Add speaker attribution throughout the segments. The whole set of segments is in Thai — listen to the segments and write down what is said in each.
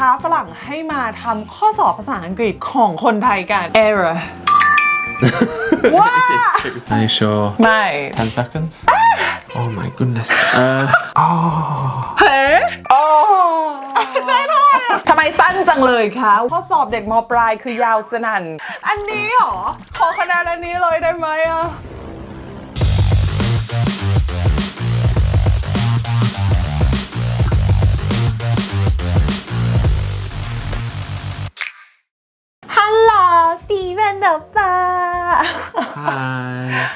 Speaker 1: ท้าฝรั่งให้มาทำข้อสอบภาษาอังกฤษของคนไทยกัน error ว้า
Speaker 2: Are you sure?
Speaker 1: ไม่
Speaker 2: 10 seconds? Oh my goodness. Uh, oh.
Speaker 1: เฮ้ได้เท่าไหร่อะทำไมสั้นจังเลยคะข้อสอบเด็กมปลายคือยาวสนั่น อันนี้เหรอ ขอคะแนนอันนี้เลยได้ไหมอะ หลส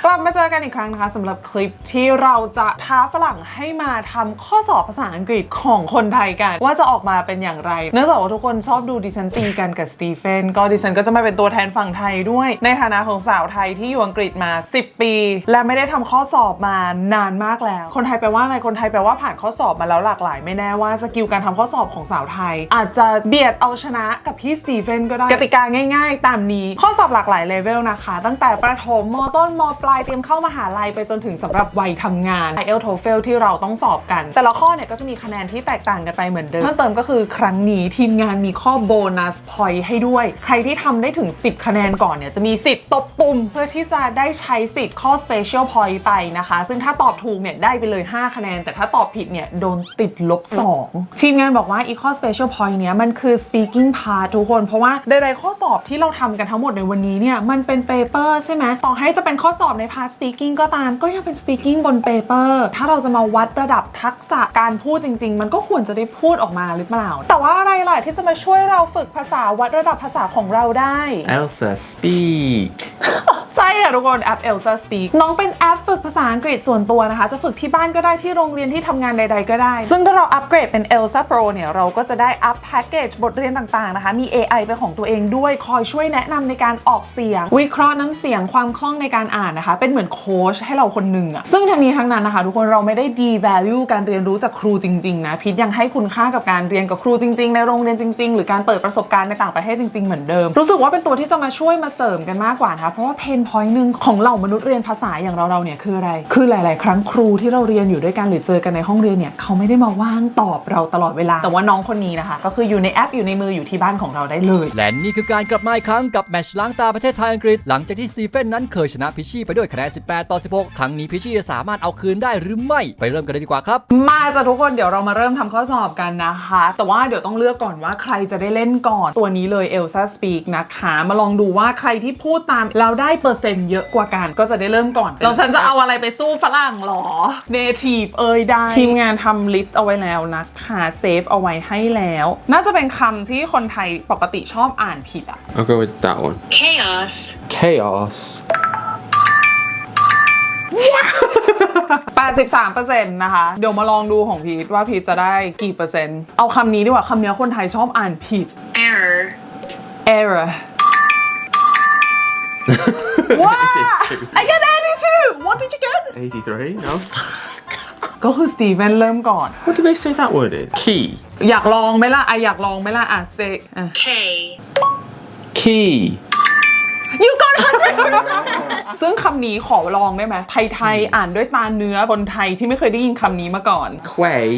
Speaker 1: กลับมาเจอกันอีกครั้งนะคะสำหรับคลิปที่เราจะท้าฝรั่งให้มาทำข้อสอบภาษาอังกฤษของคนไทยกัน ว่าจะออกมาเป็นอย่างไร เนื่องจากว่าทุกคนชอบดูดิฉันตีกันกับสตีเฟนก็ดิฉันก็จะมาเป็นตัวแทนฝั่งไทยด้วย ในฐานะของสาวไทยที่อยู่อังกฤษมา 10 ปี และไม่ได้ทำข้อสอบมานานมากแล้ว คนไทยแปลว่าอะไรคนไทยแปลว่าผ่านข้อสอบมาแล้วหลากหลาย ไม่แน่ว่าสกิลการทำข้อสอบของสาวไทย อาจจะเบียดเอาชนะกับพี่สตีเฟนก็ได้กติกาง่าย ๆ ตามนี้ข้อสอบหลากหลายเลเวลนะคะตั้งแต่ประถมมต้นมปลายเตรียมเข้ามหาลัยไปจนถึงสำหรับวัยทำงาน i อ l TOEFL ที่เราต้องสอบกัน แต่ละข้อเนี่ยก็จะมีคะแนนที่แตกต่างกันไปเหมือนเดิมเพิ่มเติมก็คือครั้งนี้ทีมงานมีข้อโบนัสพอยต์ให้ด้วย ใครที่ทำได้ถึง 10 คะแนนก่อนเนี่ยจะมีสิทธิ์ตบตุ่ม เพื่อที่จะได้ใช้สิทธิ์ข้อ Special Point ไปนะคะ ซึ่งถ้าตอบถูกเนี่ยได้ไปเลย 5 คะแนน แต่ถ้าตอบผิดเนี่ยโดนติดลบ 2 ทีมงานบอกว่าอีข้อ Special Point เนี้ยมันคือ speaking part ทุกคน เพราะว่าใดๆข้อสอบที่เราทำกันทั้งหมดในวันนี้เนี่ยมันเป็น paper ใช่ไหมต่อให้จะเป็นข้อสอบใน part speaking ก็ตาม ก็ยังเป็น speaking บน paper ถ้าเราจะมาวัดระดับทักษะการพูดจริง ๆ มันก็ควรจะได้พูดออกมาหรือเปล่า แต่ว่าอะไรล่ะที่จะมาช่วยเราฝึกภาษาวัดระดับภาษาของเราได้
Speaker 2: Elsa, speak.
Speaker 1: ใช่ค่ะทุกคนแอป Elsa Speak น้องเป็นแอปฝึกภาษาอังกฤษส่วนตัวนะคะ จะฝึกที่บ้านก็ได้ที่โรงเรียนที่ทำงานใด ๆ ก็ได้ ซึ่งถ้าเราอัปเกรดเป็น Elsa Pro เนี่ย เราก็จะได้อัพแพ็กเกจบทเรียนต่าง ๆ นะคะ มี AI เป็นของตัวเองด้วยคอยช่วยแนะนำในการออกเสียง วิเคราะห์น้ำเสียงความคล่องในการอ่านนะคะ เป็นเหมือนโค้ชให้เราคนหนึ่งอะซึ่งทั้งนี้ทั้งนั้นนะคะ ทุกคนเราไม่ได้ devalue การเรียนรู้จากครูจริงๆนะพิทยังให้คุณค่ากับการเรียนกับครูจริงๆ ในโรงเรียนจริง ๆ หรือการเปิดประสบการณ์ในต่างประเทศจริงๆ เหมือนเดิม รู้สึกว่าเป็นตัวที่จะมาช่วยมาเสริมกันมากกว่านะคะเพราะว่าเพนพอยต์หนึ่งของเหล่ามนุษย์เรียนภาษาอย่างเราเราเนี่ยคืออะไร คือหลาย ๆ ครั้งครูที่เราเรียนอยู่ด้วยกันหรือเจอกันในห้องเรียนเนี่ยเขาไม่ได้มาว่างตอบเราตลอดเวลา แต่ว่าน้องคนนี้นะคะ ก็คืออยู่ในแอปอยู่ในมืออยู่ที่บ้านของเราได้เลย
Speaker 3: และนี่คือการกลับมาอีกครั้งกับแมชล้างตาประเทศไทยอังกฤษหลังจากที่ซีเฟนนั้นเคยชนะพิชชี่ไปด้วยคะแนน 18 ต่อ 16 ครั้งนี้พิชชี่จะสามารถเอาคืนได้หรือไม่ ไปเริ่มกันเลยดีกว่าครับ
Speaker 1: มาจ้ะทุกคนเดี๋ยวเรามาเริ่มทำข้อสอบกันนะคะ แต่ว่าเดี๋ยวต้องเลือกก่อนว่าใครจะได้เล่นก่อนตัวนี้เลย Elsa Speak นะคะ มาลองดูว่าใครที่พูดตามแล้วได้เปอร์เซ็นต์เยอะกว่ากันก็จะได้เริ่มก่อนแล้วฉันจะเอาอะไรไปสู้ฝรั่งหรอ Native เอ่ยได้ทีมงานทำลิสต์เอาไว้แล้วนะคะเซฟเอาไว้ให้แล้ว น่าจะเป็นคำที่คนไทยปกติชอบอ่านผิดอะ
Speaker 2: I'll go with that one.
Speaker 4: chaos,
Speaker 2: Chaos.
Speaker 1: 83%นะคะ เดี๋ยวมาลองดูของพีทว่าพีทจะได้กี่เปอร์เซ็นต์ เอาคำนี้ดีกว่าคำนี้คนไทยชอบอ่านผิด
Speaker 4: error,
Speaker 1: error ว้า I got 82 what did you get
Speaker 2: 83? No?
Speaker 1: ก็คือสตีเวนเริ่มก่อน
Speaker 2: What did they say that word is? Key.
Speaker 1: อยากลองไหมล่ะไอะอยากลองไหมล่ะอะเซอะ
Speaker 4: K,
Speaker 2: Key.
Speaker 1: You got 100%ซึ่งคำนี้ขอลองได้ไหมไทยไทยๆอ่านด้วยตาเนื้อคนไทยที่ไม่เคยได้ยินคำนี้มาก่อน
Speaker 2: Quay.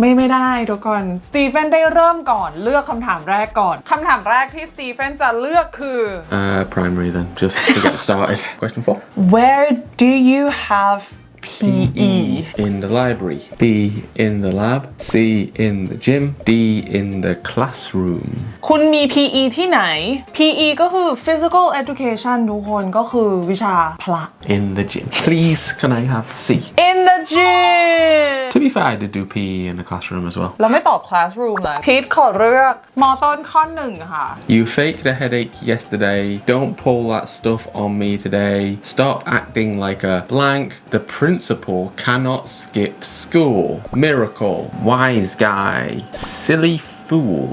Speaker 1: ไม่ไม่ได้ทุกคน สตีเฟนได้เริ่มก่อนเลือกคำถามแรกก่อน คำถามแรกที่สตีเฟนจะเลือกคือ
Speaker 2: Uh, primary then, just to get started. Question four.
Speaker 1: Where do you have PE?
Speaker 2: In the library. B. In the lab. C. In the gym. D. In the classroom.
Speaker 1: คุณมี PE ที่ไหน PE ก็คือ physical education ทุกคนก็คือวิชาพละ
Speaker 2: In the gym. Please, can I have C?
Speaker 1: in the gym
Speaker 2: To be fair, I did do PE in the classroom as well.
Speaker 1: เราไม่ตอบ classroom เลยพีทขอเลือกมอต้นข้อหนึ่งค่ะ
Speaker 2: You faked a headache yesterday. Don't pull that stuff on me today. Stop acting like a blank. The principal cannot skip school. Miracle. Wise guy. Silly fool.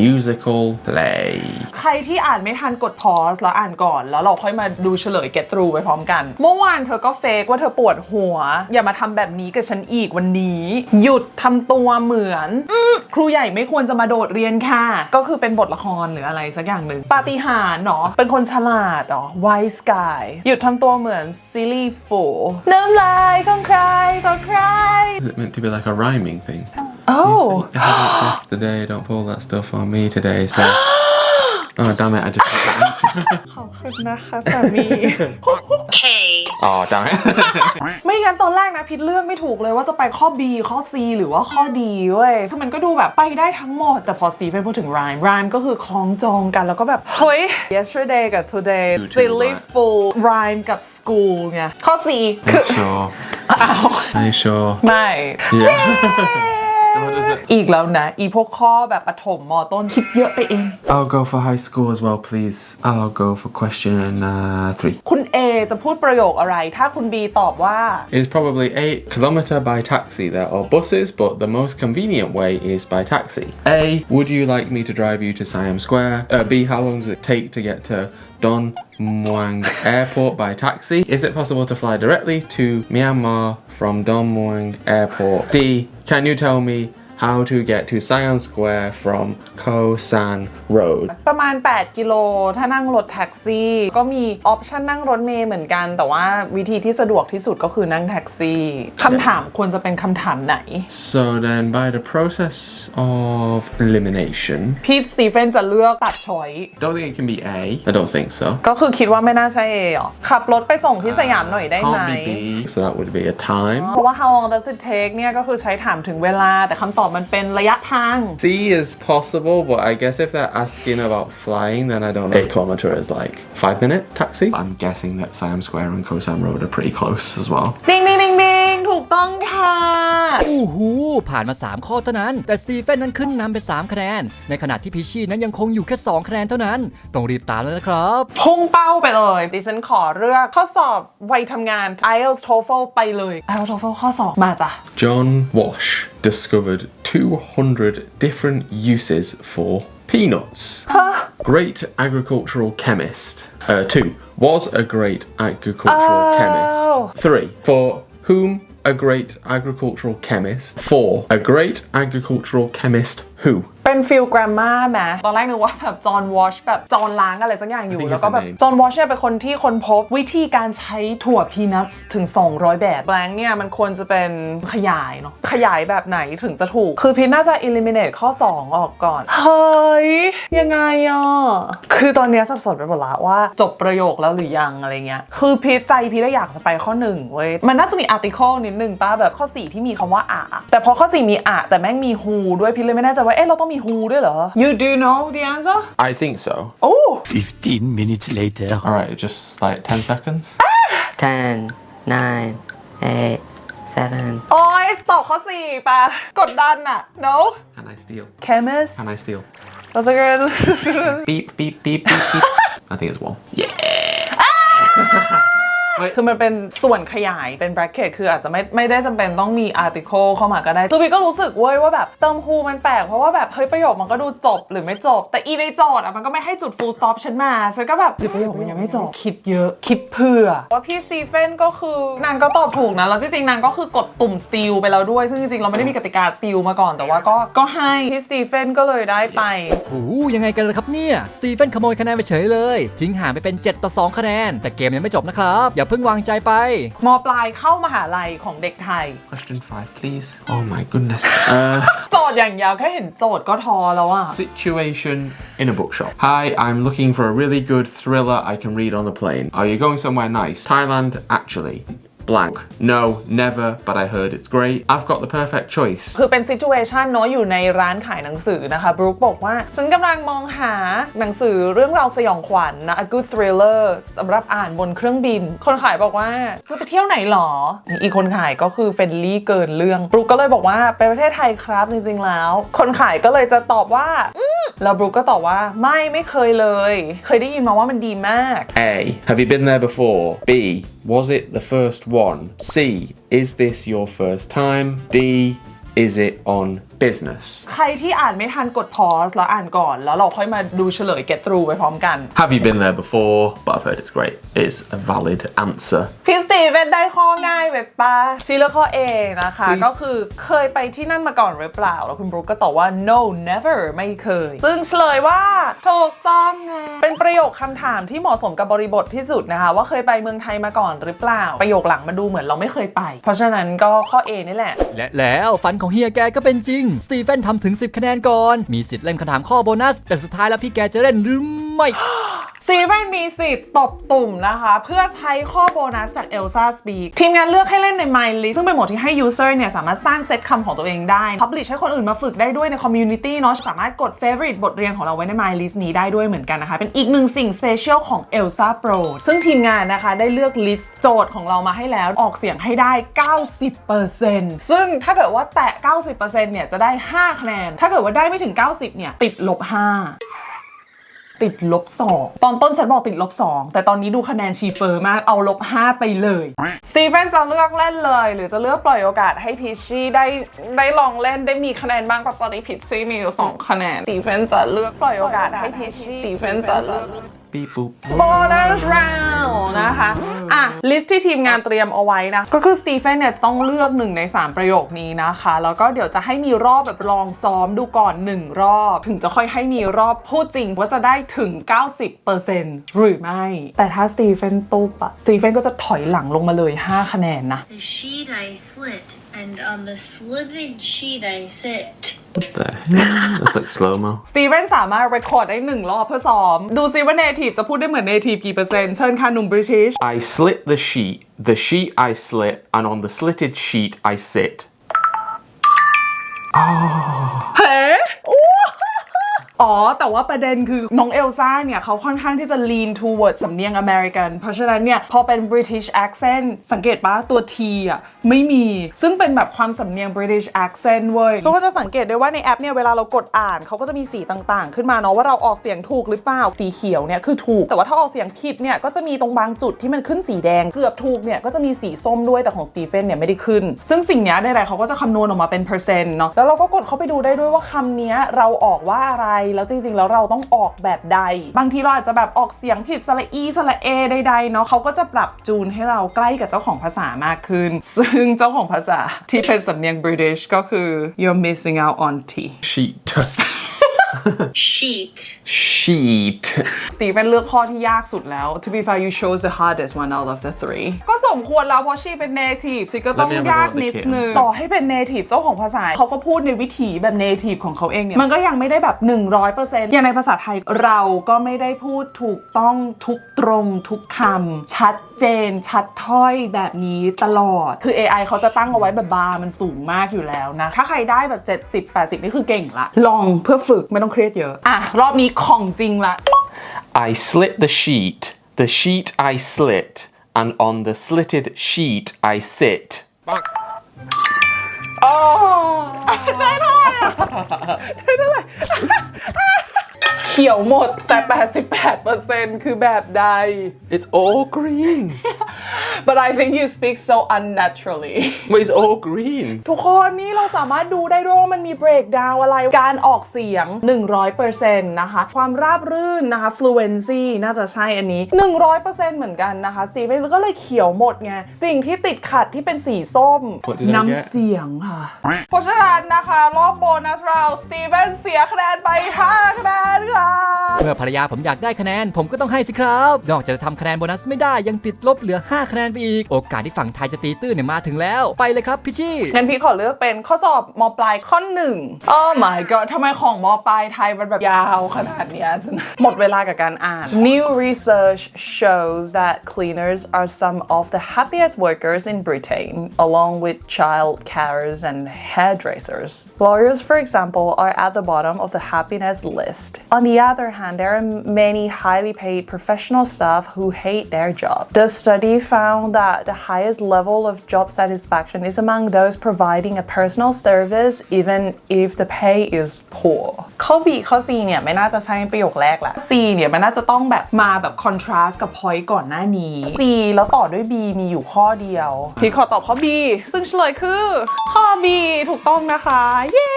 Speaker 2: Musical play.
Speaker 1: ใครที่อ่านไม่ทันกดพอสแล้วอ่านก่อน แล้วเราค่อยมาดูเฉลย get through ไปพร้อมกัน เมื่อวานเธอก็เฟกว่าเธอปวดหัว อย่ามาทำแบบนี้กับฉันอีกวันนี้ หยุดทำตัวเหมือน อ ครูใหญ่ไม่ควรจะมาโดดเรียนค่ะ ก็คือเป็นบทละครหรืออะไรสักอย่างหนึ่งปาฏิหาริย์เนาะเป็นคนฉลาดเหรอ wise guy หยุดทำตัวเหมือน silly fool น้ำลายของใครของใคร
Speaker 2: Is it meant to be like a rhyming thing?
Speaker 1: oh
Speaker 2: You had it yesterday. Don't pull that stuff on me today. So. Oh damn it! I just.
Speaker 1: ขอบคุณนะคะสามี
Speaker 4: Okay.
Speaker 2: oh damn it!
Speaker 1: ไม่งั้นตอนแรกนะพิดเลือกไม่ถูกเลยว่าจะไปข้อ B ข้อ C หรือว่าข้อ D เว้ยคือมันก็ดูแบบไปได้ทั้งหมด แต่พอสตีเฟนพูดถึง rhyme rhyme ก็คือคล้องจองกันแล้วก็แบบ เฮ้ย yesterday กับ today
Speaker 2: You too,
Speaker 1: silly
Speaker 2: right.
Speaker 1: fool rhyme กับ school ไงข้อ C คือ
Speaker 2: Are you sure?
Speaker 1: อ้าว
Speaker 2: Are you sure?
Speaker 1: ไม่
Speaker 2: Yeah. What is it?
Speaker 1: อีกแล้วนะ อีพวกข้อแบบประถมมต้นคิดเยอะไปเอง
Speaker 2: I'll go for high school as well, please. I'll go for question uh, three.
Speaker 1: คุณ A จะพูดประโยคอะไร ถ้าคุณ B ตอบว่า
Speaker 2: It's probably eight kilometer by taxi. There are buses, but the most convenient way is by taxi. A. Would you like me to drive you to Siam Square? Uh, B. How long does it take to get to Don Muang Airport by taxi? Is it possible to fly directly to Myanmar from Don Muang Airport? D. Can you tell me how to get to Siam Square from Ko San Road?
Speaker 1: ประมาณ 8 กิโล ถ้านั่งรถแท็กซี่ ก็มีออปชันนั่งรถเมย์เหมือนกัน แต่ว่าวิธีที่สะดวกที่สุดก็คือนั่งแท็กซี่คำถามควรจะเป็นคำถามไหน
Speaker 2: So then, by the process of elimination,
Speaker 1: พี่สตีเฟนจะเลือกตัดชอย
Speaker 2: don't think it can be A. I don't think so.
Speaker 1: ก็คือคิดว่าไม่น่าใช่ A หรอ ขับรถไปส่งที่สยามหน่อยได้ไหม
Speaker 2: Can't be B, so that would be a time.
Speaker 1: เพราะว่า how long does it take เนี่ยก็คือใช้ถามถึงเวลาแต่คำตอมันเป็นระยะทาง
Speaker 2: C is possible, but I guess if they're asking about flying, then I don't know. A kilometer is like five minute taxi. I'm guessing that Siam Square and Koh Sam Road are pretty close as well.
Speaker 1: ดิงดิงดิงดิงถูก ต้องค่ะ
Speaker 3: อู้หูผ่านมา 3 ข้อเท่านั้น แต่สตีเฟนนั้นขึ้นนำไป 3 คะแนน ในขณะที่พิชชี่นั้นยังคงอยู่แค่ 2 คะแนนเท่านั้น ต้องรีบตามแล้วนะครับ
Speaker 1: พุ่งเป้าไปเลย ดิฉันขอเลือกข้อสอบวัยทำงาน IELTS TOEFL ไปเลย IELTS TOEFL ข้อสอบมาจ้ะ
Speaker 2: John Wash discovered 200 different uses for peanuts. Great agricultural chemist. Uh, two, was a great agricultural
Speaker 1: Oh.
Speaker 2: chemist. Three, for whom a great agricultural chemist. Four, a great agricultural chemist who.
Speaker 1: เป็นฟิลกรามาไหมตอนแรกนึกว่าแบบจอห์นวอชแบบจอห์นล้างอะไรสักอย่างอยู่
Speaker 2: I think
Speaker 1: แล้วก็แบบ
Speaker 2: it's a name.
Speaker 1: จอห์นวอชเนี่ยเป็นคนที่ค้นพบวิธีการใช้ถั่วพีนัทถึง 200 แบบแบงค์เนี่ยมันควรจะเป็นขยายเนาะขยายแบบไหนถึงจะถูก คือพีน่าจะ eliminate ข้อ 2 ออกก่อน เฮ้ย ยังไงอะ คือตอนเนี้ยสับสนไปหมดละว่าจบประโยคแล้วหรือยังอะไรเงี้ยคือพีทใจพีทอยากจะไปข้อหนึ่งเว้ยมันน่าจะมี article นิดนึงป้าแบบข้อ 4 ที่มีคำว่าอะแต่พอข้อ 4 มีอะแต่แม่งมี who ด้วยพีทเลยไม่แน่ใจ ว่าเอ๊ะเราต้องมี who ด้วยเหรอ you do know the answer
Speaker 2: I think so.
Speaker 1: โอ้
Speaker 5: 15 minutes later.
Speaker 2: Alright, just like 10 seconds.
Speaker 6: 10, 9, 8, 7,
Speaker 1: โอ้ยตอบข้อ 4ป่ะ กดดันอะ no
Speaker 2: Can I steal?
Speaker 1: chemist
Speaker 2: Can I steal?
Speaker 1: เราจะ
Speaker 2: Beep, beep, beep, beep, beep. I think it's one. Yeah.
Speaker 1: คือมันเป็นส่วนขยายเป็น bracket คืออาจจะไม่ไม่ได้จำเป็นต้องมี article เข้ามาก็ได้คือพี่ก็รู้สึกเว้ยว่าแบบเติม who มันแปลก เพราะว่าแบบเฮ้ยประโยคมันก็ดูจบหรือไม่จบ แต่อีในโจทย์อะมันก็ไม่ให้จุด full stop ฉันมาฉันก็แบบหรือประโยคมันยังไม่จบคิดเยอะคิดเผื่อว่าพี่ซีเฟนก็คือนางก็ตอบถูกนะแล้วจริงๆนางก็คือกดตุ่ม steal ไปแล้วด้วยซึ่งจริงๆเราไม่ได้มีกติกา steal มาก่อนแต่ว่าก็ก็ให้พี่ซีเฟนก็เลยได้ไป
Speaker 3: โอ้โหยังไงกันล่ะครับเนี่ย สตีเฟนขโมยคะแนนไปเฉยเลย ทิ้งห่างไปเป็น 7 ต่อ 2 คะแนน แต่เกมยังไม่จบนะครับ อย่าเพิ่งวางใจไป
Speaker 1: มปลายเข้ามหาลัยของเด็กไทย
Speaker 2: Question five, please. Oh my goodness. Uh,
Speaker 1: โจทย์อย่างยาวแค่เห็นโจทย์ก็ท้อแล้วอะ
Speaker 2: situation in a bookshop. Hi, I'm looking for a really good thriller I can read on the plane. Are you going somewhere nice? Thailand, actually. Blank. No, never, but I heard it's great. I've got the perfect choice.
Speaker 1: คือเป็นซิจูเอชันเนาะอยู่ในร้านขายหนังสือนะคะบรูคบอกว่า ฉันกำลังมองหาหนังสือเรื่องราวสยองขวัญนะ a good thriller สำหรับอ่านบนเครื่องบิน คนขายบอกว่า จะไปเที่ยวไหนหรอ อีกคนขายก็คือเฟรนลี่เกินเรื่องบรูคก็เลยบอกว่าไปประเทศไทยครับจริงๆแล้ว คนขายก็เลยจะตอบว่าอืมแล้วบรูคก็ตอบว่าไม่ไม่เคยเลย เคยได้ยินมาว่ามันดีมาก
Speaker 2: A. Have you been there before? B. Was it the first one? C. Is this your first time? D. Is it on business?
Speaker 1: ใครที่อ่านไม่ทันกด pause แล้วอ่านก่อน แล้วเราค่อยมาดูเฉลย get through ไปพร้อมกัน
Speaker 2: Have you been there before? But I've heard it's great. Is a valid answer.
Speaker 1: พี่สตีเวนได้ข้อง่ายแบบปะชีเลือกข้อ A นะคะ
Speaker 2: Please
Speaker 1: ก็คือเคยไปที่นั่นมาก่อนหรือเปล่า แล้วคุณบรูคก็ตอบว่า no never ไม่เคย ซึ่งเฉลยว่าถูกต้องไงเป็นประโยคคำถามที่เหมาะสมกับบริบทที่สุดนะคะ ว่าเคยไปเมืองไทยมาก่อนหรือเปล่า ประโยคหลังมาดูเหมือนเราไม่เคยไป เพราะฉะนั้นก็ข้อ A นี่แหละ
Speaker 3: และแล้วฝันของเฮียแกก็เป็นจริงสตีเฟนทำถึง 10 คะแนนก่อน มีสิทธิ์เล่นคำถามข้อโบนัส แต่สุดท้ายแล้วพี่แกจะเล่นหรือไม่
Speaker 1: ซีเวนมีสิทธิ์ตบตุ่มนะคะ เพื่อใช้ข้อโบนัสจาก Elsa Speak ทีมงานเลือกให้เล่นใน My List ซึ่งเป็นโหมดที่ให้ user เนี่ย สามารถสร้างเซตคำของตัวเองได้ publish ให้คนอื่นมาฝึกได้ด้วยใน community เนาะสามารถกด favorite บทเรียนของเราไว้ใน My List นี้ได้ด้วยเหมือนกันนะคะ เป็นอีกหนึ่งสิ่ง special ของ Elsa Pro ซึ่งทีมงานนะคะได้เลือก list โจทย์ของเรามาให้แล้วออกเสียงให้ได้ 90%ซึ่งถ้าเกิดว่าแตะ 90%เนี่ยจะได้ 5 คะแนน ถ้าเกิดว่าได้ไม่ถึง 90 เนี่ย ติดลบ 5 ติดลบ 2 ตอนต้นฉันบอกติดลบ 2 แต่ตอนนี้ดูคะแนนชีเฟอร์มากเอาลบ 5 ไปเลยซีเฟนจะเลือกเล่นเลย หรือจะเลือกปล่อยโอกาสให้พิชชี่ได้ได้ลองเล่นได้มีคะแนนบ้างเพราะตอนนี้พิชชี่มีอยู่2คะแนนซีเฟนจะเลือกปล่อยโอกาสให้พิชชี่ซีเฟนจะเลือก
Speaker 2: Beep boop.
Speaker 1: โบนัสราวนะคะ อะ ลิสต์ที่ทีมงานเตรียมเอาไว้นะ ก็คือสตีเฟนเนี่ยจะต้องเลือกหนึ่งใน 3 ประโยคนี้นะคะ แล้วก็เดี๋ยวจะให้มีรอบแบบลองซ้อมดูก่อน 1 รอบ ถึงจะค่อยให้มีรอบพูดจริงว่าจะได้ถึง 90%หรือไม่ แต่ถ้าสตีเฟนตุ๊บอะสตีเฟนก็จะถอยหลังลงมาเลย 5 คะแนนนะ
Speaker 4: The sheet I slit, and on the slitted sheet I sit.
Speaker 2: What the hell? That's like slow mo.
Speaker 1: สตีเฟนสามารถ record ได้หนึ่งรอบเพื่อซ้อม ดูซิว่า native จะพูดได้เหมือน native กี่เปอร์เซ็นต์ เชิญค่ะหนุ่ม British
Speaker 2: I slit the sheet, the sheet I slit, and on the slitted sheet I sit.
Speaker 1: เฮ้อู้ อ๋อ แต่ว่าประเด็นคือน้องเอลซ่าเนี่ยเขาค่อนข้างที่จะ lean towards สำเนียงอเมริกัน เพราะฉะนั้นเนี่ย พอเป็น British accent สังเกตปะตัว T อะ ไม่มี ซึ่งเป็นแบบความสำเนียง British accent เว้ยเราก็จะสังเกตได้ว่าในแอปเนี่ย เวลาเรากดอ่านเขาก็จะมีสีต่างๆ ขึ้นมาเนาะว่าเราออกเสียงถูกหรือเปล่า สีเขียวเนี่ยคือถูก แต่ว่าถ้าออกเสียงผิดเนี่ยก็จะมีตรงบางจุดที่มันขึ้นสีแดง เกือบถูกเนี่ยก็จะมีสีส้มด้วยแต่ของสตีเฟนเนี่ยไม่ได้ขึ้น ซึ่งสิ่งเนี้ยใดๆเขาก็จะคำนวณออกมาเป็นเปอร์เซ็นต์เนาะ แล้วเราก็กดเข้าไปดูได้ด้วยว่าคำนี้เราออกว่าอะไรแล้วจริงๆ แล้วเราต้องออกแบบใด บางทีเราอาจจะแบบออกเสียงผิดสระอีสระเอใดๆเนาะเขาก็จะปรับจูนให้เราใกล้กับเจ้าของภาษามากขึ้น ซึ่งเจ้าของภาษาที่เป็นสำเนียง British ก็คือ you're missing out on T
Speaker 2: Sheet.
Speaker 4: Sheet.
Speaker 2: sheet.
Speaker 1: สตีเฟนเลือกข้อที่ยากสุดแล้ว to be fair you chose the hardest one out of the three ก็สมควรแล้วเพราะชีเป็น native สิก็ต้อง
Speaker 2: แล้วเนี่ย
Speaker 1: ยาก
Speaker 2: มันโดน
Speaker 1: นิด
Speaker 2: ตะเข็บ
Speaker 1: นึงต่อให้เป็น native เจ้าของภาษาเขาก็พูดในวิถีแบบ native ของเขาเองเนี่ย มันก็ยังไม่ได้แบบ 100%อย่างในภาษาไทยเราก็ไม่ได้พูดถูกต้องทุกตรงทุกคำชัดเจนชัดถ้อยแบบนี้ตลอด คือ AI เขาจะตั้งเอาไว้แบบบาร์มันสูงมากอยู่แล้วนะ ถ้าใครได้แบบ 70 80 นี่คือเก่งละ ลองเพื่อฝึกไม่ต้องเครียดเยอะ อะ รอบนี้ของจริงละ
Speaker 2: I slit the sheet, the sheet I slit, and on the slitted sheet I sit.
Speaker 1: ได้เท่าไหร่อะได้เท่าไหร่เขียวหมดแต่ 88%คือแบบใด
Speaker 2: It's all green.
Speaker 1: but I think you speak so unnaturally
Speaker 2: But it's all green.
Speaker 1: ทุกคนนี่เราสามารถดูได้ด้วยว่ามันมี breakdown อะไร การออกเสียง 100%นะคะ ความราบรื่นนะคะ fluency น่าจะใช่อันนี้ 100%เหมือนกันนะคะสีเฟนก็เลยเขียวหมดไง สิ่งที่ติดขัดที่เป็นสีส้ม
Speaker 2: What did I
Speaker 1: น้ำ
Speaker 2: get?
Speaker 1: เสียงค่ะ เพราะฉะนั้นนะคะ รอบโบนัสเราสตีเฟนเสียคะแนนไป 5 คะแนนค่ะ
Speaker 3: เมื่อภรรยาผมอยากได้คะแนน ผมก็ต้องให้สิครับ นอกจากจะทำคะแนนโบนัสไม่ได้ยังติดลบเหลือ 5 คะแนนไปอีก โอกาสที่ฝั่งไทยจะตีตื้นเนี่ยมาถึงแล้วไปเลยครับพี่ชี่
Speaker 1: งั้นพี่ขอเลือกเป็นข้อสอบมปลายข้อหนึ่ง Oh my god ทำไมของมปลายไทยมันแบบยาวขนาดเนี้ยจะหมดเวลากับการอ่าน New research shows that cleaners are some of the happiest workers in Britain along with child carers and hairdressers lawyers for example are at the bottom of the happiness list on the other hand there are many highly paid professional staff who hate their job the study found that the highest level of job satisfaction is among those providing a personal service even if the pay is poor ข้อ B ข้อ C เนี่ยไม่น่าจะใช่ประโยคแรกละ C เนี่ยมันน่าจะต้องแบบมาแบบ contrast กับ point ก่อนหน้านี้ C แล้วต่อด้วย B มีอยู่ข้อเดียว พี่ขอตอบข้อ B ซึ่งเฉลยคือ ข้อ B ถูกต้องนะคะ เย้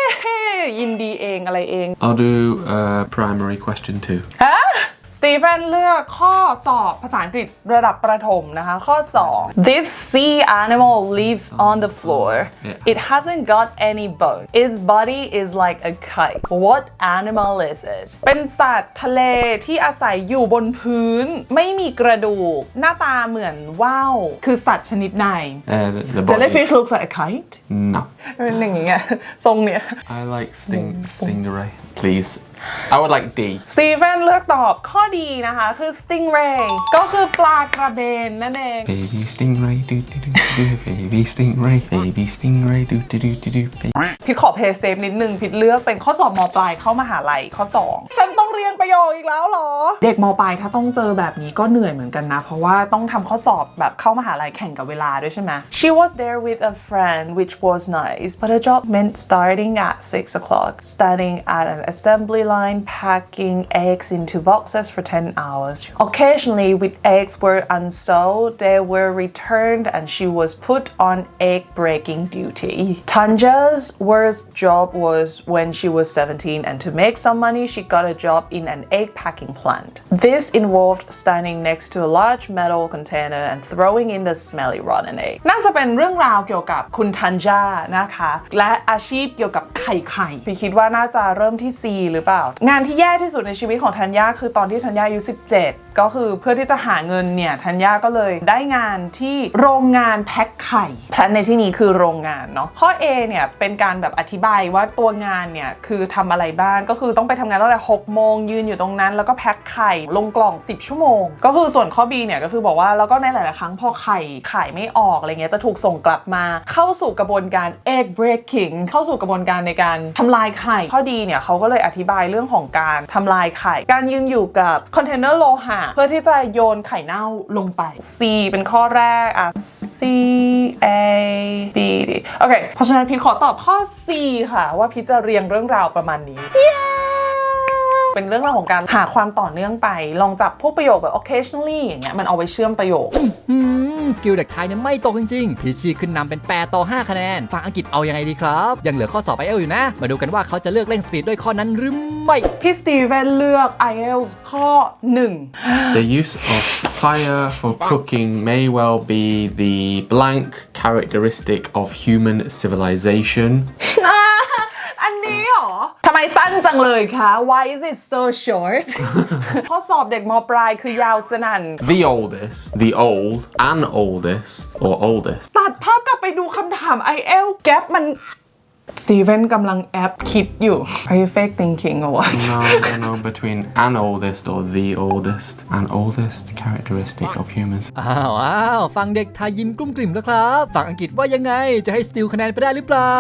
Speaker 1: ยินดีเองอะไรเอง
Speaker 2: I'll do uh, primary question two.
Speaker 1: ฮะ สตีเฟนเลือกข้อสอบภาษาอังกฤษระดับประถมนะคะ ข้อ 2 This sea animal lives on the floor
Speaker 2: Yeah.
Speaker 1: It hasn't got any bone Its body is like a kite What animal is it เป็นสัตว์ทะเลที่อาศัยอยู่บนพื้น ไม่มีกระดูก หน้าตาเหมือนว่าว คือสัตว์ชนิดไหน
Speaker 2: Uh, the, the body-
Speaker 1: Jellyfish looks like a kite
Speaker 2: No.
Speaker 1: เป็นอย่างเงี้ยทรงเนี้ย
Speaker 2: I like sting stingray. Please. I would like D.
Speaker 1: สตีเฟนเลือกตอบข้อข้อดีนะคะ คือ stingray ก็คือปลากระเบนนั่นเอง
Speaker 2: Baby stingray, do do do do. Baby stingray, baby stingray, do do do do do.
Speaker 1: พิดขอเพย์เซฟนิดนึงพิดเลือกเป็นข้อสอบมปลายเข้ามหาลัยข้อ 2 ฉันต้องเรียนประโยคอีกแล้วเหรอ เด็กมปลายถ้าต้องเจอแบบนี้ก็เหนื่อยเหมือนกันนะ เพราะว่าต้องทำข้อสอบแบบเข้ามหาลัยแข่งกับเวลาด้วยใช่ไหม She was there with a friend which was nice but her job meant starting at 6 o'clock standing at an assembly line packing eggs into boxes for 10 hours occasionally with eggs were unsold they were returned and she was put on egg breaking duty Tanja's worst job was when she was 17 and to make some money she got a job in an egg packing plant this involved standing next to a large metal container and throwing in the smelly rotten egg น่าจะเป็นเรื่องราวเกี่ยวกับคุณทันจานะคะ และอาชีพเกี่ยวกับไข่ไข่พี่คิดว่าน่าจะเริ่มที่ C หรือเปล่า งานที่แย่ที่สุดในชีวิตของธัญญาคือตอนที่ธัญญาอายุ17 ก็คือเพื่อที่จะหาเงินเนี่ยธัญญาก็เลยได้งานที่โรงงานแพ็คไข่แพลนในที่นี้คือโรงงานเนาะข้อ A เนี่ยเป็นการแบบอธิบายว่าตัวงานเนี่ยคือทำอะไรบ้างก็คือต้องไปทำงานตั้งแต่6โมงยืนอยู่ตรงนั้น แล้วก็แพ็คไข่ลงกล่อง 10 ชั่วโมง ก็คือส่วนข้อ B เนี่ยก็คือบอกว่าแล้วก็ในหลาย ๆ ครั้งพอไข่ขายไม่ออกอะไรเงี้ยจะถูกส่งกลับมาเข้าสู่กระบวนการ egg breaking เข้าสู่กระบวนการในการทำลายไข่ข้อดีเนี่ยเขาก็เลยอธิบายเรื่องของการทำลายไข่ การยืนอยู่กับคอนเทนเนอร์โลหะเพื่อที่จะโยนไข่เน่าลงไป C เป็นข้อแรกอะ C A B D โอเค เพราะฉะนั้นพีทขอตอบข้อ C ค่ะ ว่าพีทจะเรียงเรื่องราวประมาณนี้ เย้เป็นเรื่องราวของการหาความต่อเนื่องไป ลองจับพวกประโยคแบบ occasionally อย่างเงี้ยมันเอาไว้เชื่อมประโยค
Speaker 3: อืมสกิลเด็กไทยเนี่ยไม่ตกจริงๆพีชีขึ้นนำเป็น 8 ต่อ 5 คะแนน ฝั่งอังกฤษเอายังไงดีครับ ยังเหลือข้อสอบไอเอลอยู่นะ มาดูกันว่าเขาจะเลือกเร่งสปีดด้วยข้อนั้นหรือไม่
Speaker 1: พี่สตีเวนเลือก IELTS ข้อ 1
Speaker 2: The use of fire for cooking may well be the blank characteristic of human civilization.
Speaker 1: อันนี้เหรอทำไมสั้นจังเลยคะ Why is it so short ข้อสอบเด็กมปลายคือยาวสนั่น
Speaker 2: The oldest, the old, and oldest, or oldest.
Speaker 1: ตัดภาพกลับไปดูคำถาม IEL แกปมัน สตีเวนกำลังแอปคิดอยู่ Are you fake thinking or what
Speaker 2: No, I don't know between an oldest or the oldest. An oldest characteristic of humans.
Speaker 3: อ้าวอ้าวฟังเด็กไทยยิ้มกลุ้มกลิ่มแล้วครับฝั่งอังกฤษว่ายังไงจะให้สติลคะแนนไปได้หรือเปล่า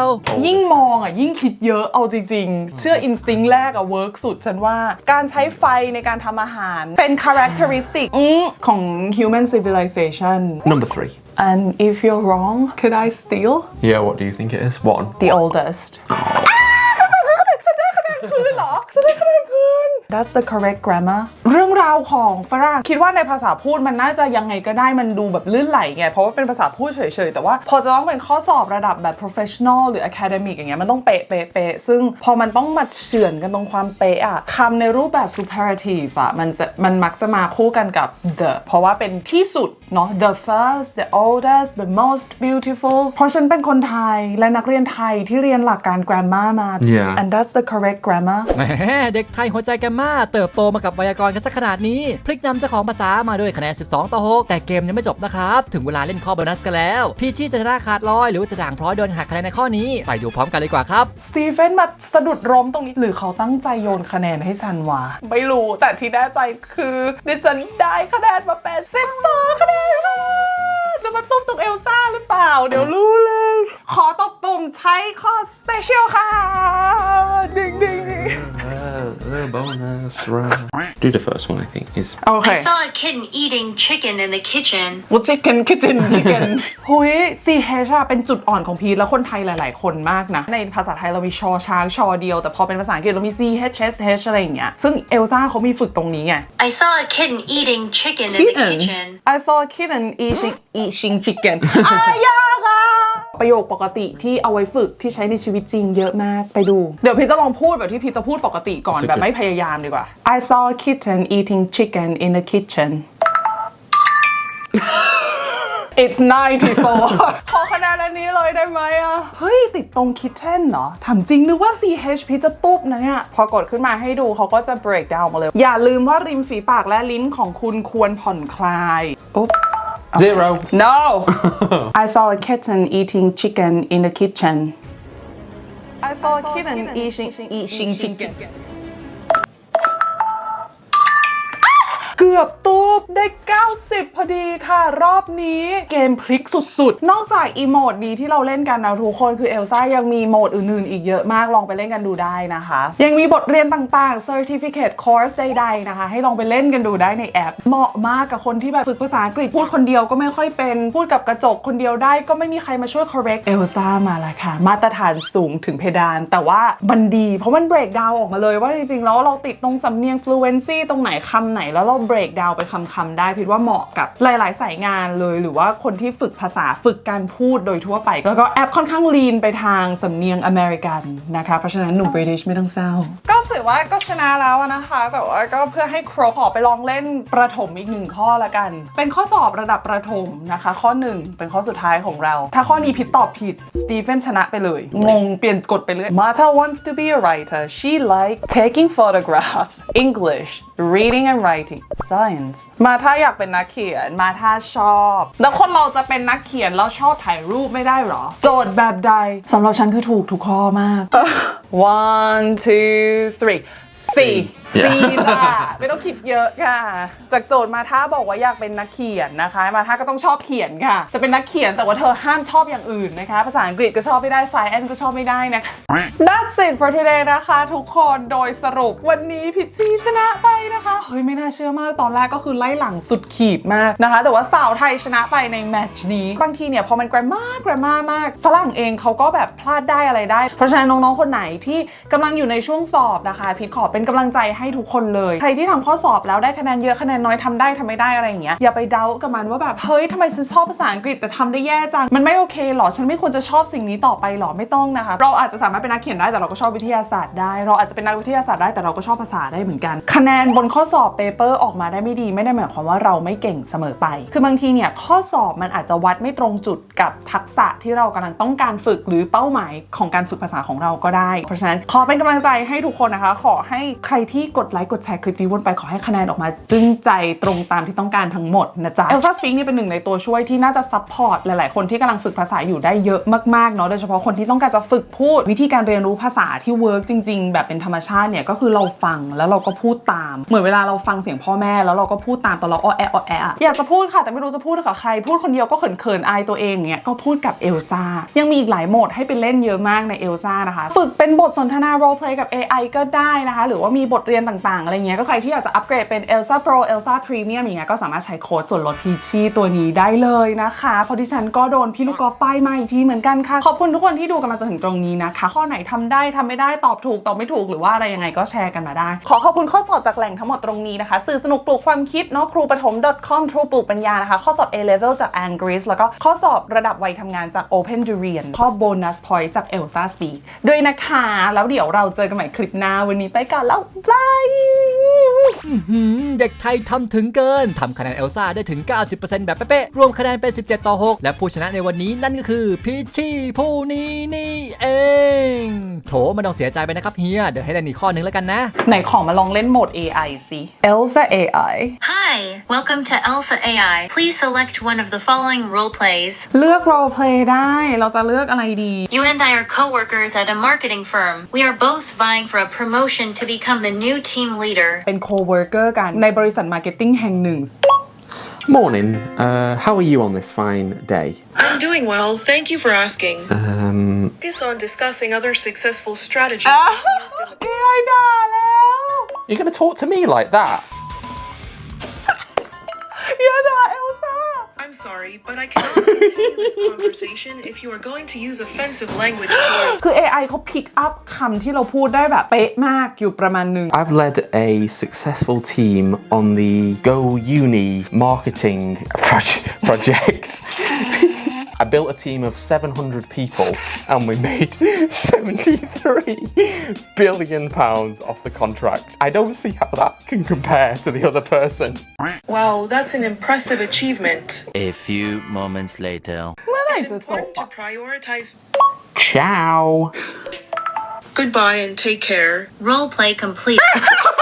Speaker 1: ยิ่งมองอะ ยิ่งคิดเยอะเอาจริงๆ เชื่ออินสติ้งแรกอะเวิร์กสุดฉันว่าการใช้ไฟในการทำอาหารเป็น characteristic อืมของ human civilization
Speaker 2: Number three.
Speaker 1: and if you're wrong could I steal
Speaker 2: Yeah, what do you think it is? One.
Speaker 1: the oldest ฉันได้คะแนนคืนเหรอฉันได้คะแนนคืน That's the correct grammar เรื่องราวของฝรั่งคิดว่าในภาษาพูดมันน่าจะยังไงก็ได้มันดูแบบลื่นไหลไง เพราะว่าเป็นภาษาพูดเฉยๆ แต่ว่าพอจะต้องเป็นข้อสอบระดับแบบ professional หรือ academic อย่างเงี้ยมันต้องเป๊ะเป๊ะเป๊ะซึ่งพอมันต้องมาเฉือนกันตรงความเป๊ะอะคำในรูปแบบ superlative อะมันจะมันมักจะมาคู่กันกับ the เพราะว่าเป็นที่สุด เนาะ the first the oldest the most beautiful เพราะฉันเป็นคนไทยและนักเรียนไทยที่เรียนหลักการ grammar มา
Speaker 2: Yeah.
Speaker 1: and that's the correct grammar
Speaker 3: แหมเด็กไทยหัวใจแกมมาเติบโตมากับไวยากรณ์กันสักขนาดนี้ พลิกนำเจ้าของภาษามาด้วยคะแนน 12 ต่อ 6 แต่เกมยังไม่จบนะครับ ถึงเวลาเล่นข้อโบนัสกันแล้ว พี่ชี่จะชนะขาดลอย หรือว่าจะด่างพร้อยโดนหักคะแนนในข้อนี้ ไปดูพร้อมกันเลยดีกว่าครับ
Speaker 1: สตีเฟนมาสะดุดล้มตรงนี้ หรือเขาตั้งใจโยนคะแนนให้ฉันวะไม่รู้แต่ที่แน่ใจคือดิฉันได้คะแนนมาเป็น12คะแนนค่ะจะมาตุ้มตุ้มเอลซ่าหรือเปล่า เดี๋ยวรู้เลย ขอตบตุ่มใช้ข้อสเปเชียลค่ะ ดึงดึงดึง
Speaker 2: Do the first one, I think. Is
Speaker 1: โอเค
Speaker 4: I saw a kitten eating chicken in the kitchen.
Speaker 1: well chicken kitchen chicken หุย CH อะเป็นจุดอ่อนของพีทแล้วคนไทยหลาย ๆ คนมากนะ ในภาษาไทยเรามีชอช้างชอเดียว แต่พอเป็นภาษาอังกฤษเรามี CH SH อะไรอย่างเงี้ย ซึ่งเอลซ่าเขามีฝึกตรงนี้ไง
Speaker 4: I saw a kitten eating chicken in the kitchen.
Speaker 1: I saw a kitten eating eating chicken อายากอะ ประโยคปกติที่เอาไว้ฝึกที่ใช้ในชีวิตจริงเยอะมากไปดู เดี๋ยวพี่จะลองพูดแบบที่พี่จะพูดปกติก่อน
Speaker 2: It's okay.
Speaker 1: แบบไม่พยายามดีกว่า I saw a kitten eating chicken in the kitchen It's 94 ขอคะแนนอันนี้เลยได้ไหมอะเฮ้ย ติดตรง kitten เหรอถามจริงนึกว่า ch พี่จะตุ๊บนะเนี่ย พอกดขึ้นมาให้ดูเขาก็จะ break down มาเลย อย่าลืมว่าริมฝีปากและลิ้นของคุณควรผ่อนคลายอุ๊บ
Speaker 2: Zero.
Speaker 1: No I saw a kitten eating chicken in the kitchen I saw a kitten eating eating chicken เกือบตุ๊บ ได้ 90 พอดีค่ะ รอบนี้เกมพลิกสุดๆ นอกจากอีโมดนี้ที่เราเล่นกันนะทุกคนคือเอลซ่ายังมีโหมดอื่นๆ อีกเยอะมากลองไปเล่นกันดูได้นะคะ ยังมีบทเรียนต่างๆ certificate course ใดๆนะคะ ให้ลองไปเล่นกันดูได้ในแอป เหมาะมากกับคนที่แบบฝึกภาษาอังกฤษพูดคนเดียวก็ไม่ค่อยเป็นพูดกับกระจกคนเดียวได้ก็ไม่มีใครมาช่วย correct เอลซ่ามาแล้วค่ะ มาตรฐานสูงถึงเพดาน แต่ว่ามันดีเพราะมัน break down ออกมาเลยว่าจริงๆแล้วเราติดตรงสำเนียง fluency ตรงไหนคำไหนแล้วเรา break down ไปคำๆได้พิดว่าเหมาะกับหลาย ๆ สายงานเลย หรือว่าคนที่ฝึกภาษาฝึกการพูดโดยทั่วไป แล้วก็แอปค่อนข้างลีนไปทางสำเนียงอเมริกันนะคะ เพราะฉะนั้นหนุ่ม British ไม่ต้องเศร้า ก็ถือว่าก็ชนะแล้วนะคะ แต่ว่าก็เพื่อให้ครบขอไปลองเล่นประถมอีกหนึ่งข้อละกัน เป็นข้อสอบระดับประถมนะคะ ข้อหนึ่งเป็นข้อสุดท้ายของเรา ถ้าข้อนี้ผิดตอบผิดสตีเฟนชนะไปเลย งงเปลี่ยนกฎไปเลย Marta wants to be a writer she like taking photographs English reading and writing science มาถ้าอยากเป็นนักเขียนมาถ้าชอบ แล้วคนเราจะเป็นนักเขียนแล้วชอบถ่ายรูปไม่ได้หรอ โจทย์แบบใดสำหรับฉันคือถูกทุกข้อมาก one two three สี่สี่จ้ะไม่ต้องคิดเยอะค่ะ จากโจทย์มาถ้าบอกว่าอยากเป็นนักเขียนนะคะ มาถ้าก็ต้องชอบเขียนค่ะ จะเป็นนักเขียนแต่ว่าเธอห้ามชอบอย่างอื่นนะคะ ภาษาอังกฤษก็ชอบไม่ได้ science ก็ชอบไม่ได้นะคะ That's it for today นะคะ ทุกคนโดยสรุปวันนี้พิชชี่ชนะไปนะคะ เฮ้ย ไม่น่าเชื่อมากตอนแรกก็คือไล่หลังสุดขีดมากนะคะ แต่ว่าสาวไทยชนะไปในแมตช์นี้ บางทีเนี่ยพอมัน grammar grammar มากฝรั่งเองเขาก็แบบพลาดได้อะไรได้ เพราะฉะนั้นน้องๆคนไหนที่กำลังอยู่ในช่วงสอบนะคะพิชขอเป็นกำลังใจให้ทุกคนเลย ใครที่ทำข้อสอบแล้วได้คะแนนเยอะคะแนนน้อยทำได้ทำไม่ได้อะไรอย่างเงี้ยอย่าไปเดากับมันว่าแบบเฮ้ยทำไมฉันชอบภาษาอังกฤษแต่ทำได้แย่จังมันไม่โอเคหรอฉันไม่ควรจะชอบสิ่งนี้ต่อไปหรอไม่ต้องนะคะ เราอาจจะสามารถเป็นนักเขียนได้แต่เราก็ชอบวิทยาศาสตร์ได้ เราอาจจะเป็นนักวิทยาศาสตร์ได้แต่เราก็ชอบภาษาได้เหมือนกัน คะแนนบนข้อสอบเปเปอร์ออกมาได้ไม่ดี ไม่ได้หมายความว่าเราไม่เก่งเสมอไป คือบางทีเนี่ยข้อสอบมันอาจจะวัดไม่ตรงจุดกับทักษะที่เรากำลังต้องการฝึกหรือเป้าหมายของการฝึกภาษาของเราก็ได้ เพราะฉะนั้นขอเป็นกำลังใจให้ทุกคนนะคะ ขอให้ใครที่กดไลค์กดแชร์คลิปนี้วนไปขอให้คะแนนออกมา จึ้งใจตรงตามที่ต้องการทั้งหมดนะจ๊ะ Elsa Speak นี่เป็นหนึ่งในตัวช่วยที่น่าจะซัพพอร์ตหลาย ๆ คนที่กำลังฝึกภาษาอยู่ได้เยอะมาก ๆ เนาะโดยเฉพาะคนที่ต้องการจะฝึกพูดวิธีการเรียนรู้ภาษาที่เวิร์กจริง ๆ แบบเป็นธรรมชาติเนี่ยก็คือเราฟังแล้วเราก็พูดตาม เหมือนเวลาเราฟังเสียงพ่อแม่แล้วเราก็พูดตามตอนเราอ้อแออ้อแออะอยากจะพูดค่ะแต่ไม่รู้จะพูดกับใคร พูดคนเดียวก็เขินๆอายตัวเองเงี้ยก็พูดกับเอลซ่ายังมีอีกหลายโหมดให้ไปเล่นเยอะมากในเอลซ่านะคะฝึกเป็นบทสนทนา role play กับ AI ก็ได้นะคะ หรือว่ามีบทเรียนต่างๆ อะไรเงี้ยก็ใครที่อยากจะอัปเกรดเป็น Elsa Pro Elsa Premium อย่างเงี้ยก็สามารถใช้โค้ดส่วนลดพีชีตัวนี้ได้เลยนะคะเพราะที่ฉันก็โดนพี่ลูกกอล์ฟป้ายมาอีกทีเหมือนกันค่ะ ขอบคุณทุกคนที่ดูกันมาจนถึงตรงนี้นะคะ ข้อไหนทำได้ทำไม่ได้ตอบถูกตอบไม่ถูกหรือว่าอะไรยังไงก็แชร์กันมาได้ ขอขอบคุณข้อสอบจากแหล่งทั้งหมดตรงนี้นะคะ สื่อสนุกปลูกความคิดเนาะครูปฐม .com ทรูปลูกปัญญานะคะ ข้อสอบ A level จาก Angris แล้วก็ข้อสอบระดับวัยทำงานจาก Open Durian ข้อ bonus point จาก Elsa Speak ด้วยนะคะ แล้วเดี๋ยวเราเจอกันใหม่คลิปหน้าวันนี้ไปก่อนแล้วบาย
Speaker 3: หืม เด็กไทยทำถึงเกินทำคะแนนเอลซ่าได้ถึง 90%แบบเป๊ะๆรวมคะแนนเป็น 17 ต่อ 6 และผู้ชนะในวันนี้นั่นก็คือพีชชี่ผู้นี้นี่เอง โถมันต้องเสียใจไปนะครับเฮีย เดี๋ยวให้เล่นอีกข้อนึงแล้วกันนะ
Speaker 1: ไหนของมาลองเล่นโหมด AI สิ Elsa AI
Speaker 4: Hi, welcome to Elsa AI. Please select one of the following role plays.
Speaker 1: เลือก role play ได้เราจะเลือกอะไรดี
Speaker 4: You and I are co-workers at a marketing firm. We are both vying for a promotion to become the new team leader.
Speaker 1: เป็น co-worker กันในบริษัท marketing แห่งหนึ่ง
Speaker 2: Morning. Uh, how are you on this fine day?
Speaker 7: I'm doing well, thank you for asking.
Speaker 2: Um,
Speaker 7: Focus on discussing other successful strategies used in the
Speaker 1: AI ด่าแล้ว
Speaker 2: you're gonna talk to me like that?
Speaker 7: I'm sorry, but I cannot continue this conversation if you are going to use offensive language towards
Speaker 1: คือ AI เขา pick up คำที่เราพูดได้แบบเป๊ะมากอยู่ประมาณหนึ่ง
Speaker 2: I've led a successful team on the Go Uni marketing proje- project. I built a team of 700 people and we made 73 billion pounds off the contract. I don't see how that can compare to the other person.
Speaker 7: Wow, that's an impressive achievement.
Speaker 5: A few moments later.
Speaker 7: It's important to prioritize.
Speaker 2: Ciao.
Speaker 7: Goodbye and take care.
Speaker 4: Role play complete.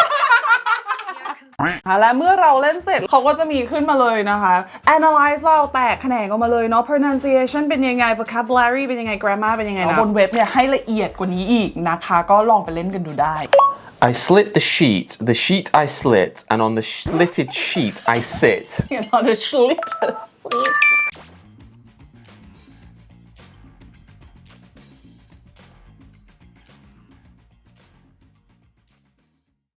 Speaker 1: อะและเมื่อเราเล่นเสร็จเขาก็จะมีขึ้นมาเลยนะคะ analyze เราแตกแขนงออกมาเลยเนาะ pronunciation เป็นยังไง vocabulary เป็นยังไง grammar เป็นยังไงนะบนเว็บเนี่ยให้ละเอียดกว่านี้อีกนะคะ ก็ลองไปเล่นกันดูได้
Speaker 2: I slit the sheet, the sheet I slit, and on the slitted sheet I sit.
Speaker 1: You're not a schlitter.